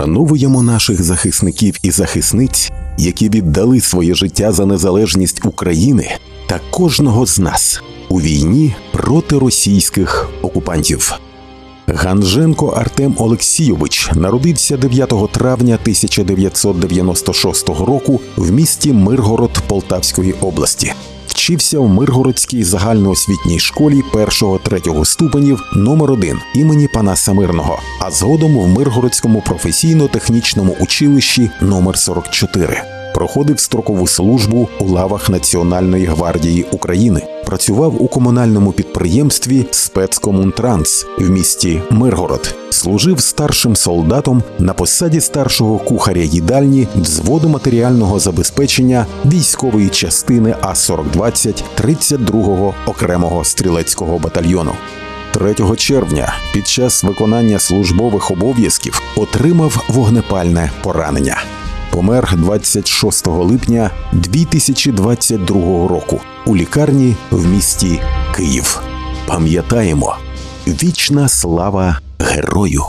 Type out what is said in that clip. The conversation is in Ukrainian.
Вшановуємо наших захисників і захисниць, які віддали своє життя за незалежність України та кожного з нас у війні проти російських окупантів. Ганженко Артем Олексійович народився 9 травня 1996 року в місті Миргород Полтавської області. Вчився в Миргородській загальноосвітній школі 1-3 ступенів номер 1 імені Панаса Мирного, а згодом в Миргородському професійно-технічному училищі номер 44 Проходив строкову службу у лавах Національної гвардії України. Працював у комунальному підприємстві Спецкомунтранс в місті Миргород. Служив старшим солдатом на посаді старшого кухаря їдальні взводу матеріального забезпечення військової частини А-4020 32-го окремого стрілецького батальйону. 3 червня під час виконання службових обов'язків отримав вогнепальне поранення. Помер 26 липня 2022 року у лікарні в місті Київ. Пам'ятаємо, вічна слава герою!